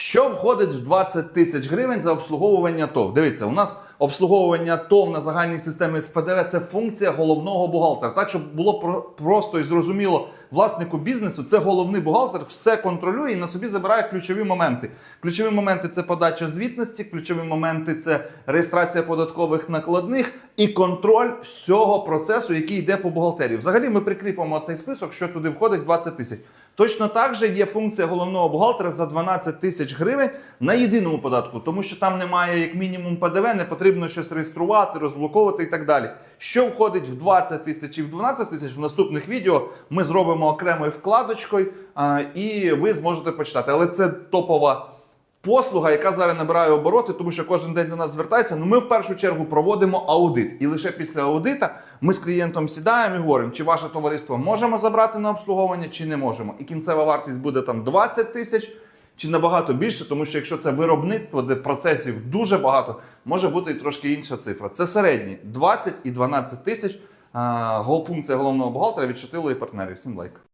Що входить в 20 тисяч гривень за обслуговування ТОВ? Дивіться, у нас обслуговування ТОВ на загальній системі з ПДВ це функція головного бухгалтера. Так, щоб було про- просто і зрозуміло, власнику бізнесу це головний бухгалтер, все контролює і на собі забирає ключові моменти. Ключові моменти це подача звітності, ключові моменти це реєстрація податкових накладних і контроль всього процесу, який йде по бухгалтерії. Взагалі ми прикріпимо цей список, що туди входить 20 тисяч. Точно так же є функція головного бухгалтера за 12 тисяч гривень на єдиному податку, тому що там немає як мінімум ПДВ, не потрібно щось реєструвати, розблоковувати і так далі. Що входить в 20 тисяч і в 12 тисяч в наступних відео ми зробимо окремою вкладочкою, і ви зможете почитати. Але це топова послуга, яка зараз набирає обороти, тому що кожен день до нас звертається. Ну ми в першу чергу проводимо аудит. І лише після аудита ми з клієнтом сідаємо і говоримо, чи ваше товариство можемо забрати на обслуговування, чи не можемо. І кінцева вартість буде там 20 тисяч. Чи набагато більше, тому що якщо це виробництво, де процесів дуже багато, може бути і трошки інша цифра. Це середні 20 і 12 тисяч. Функція головного бухгалтера від і партнерів. Всім лайк.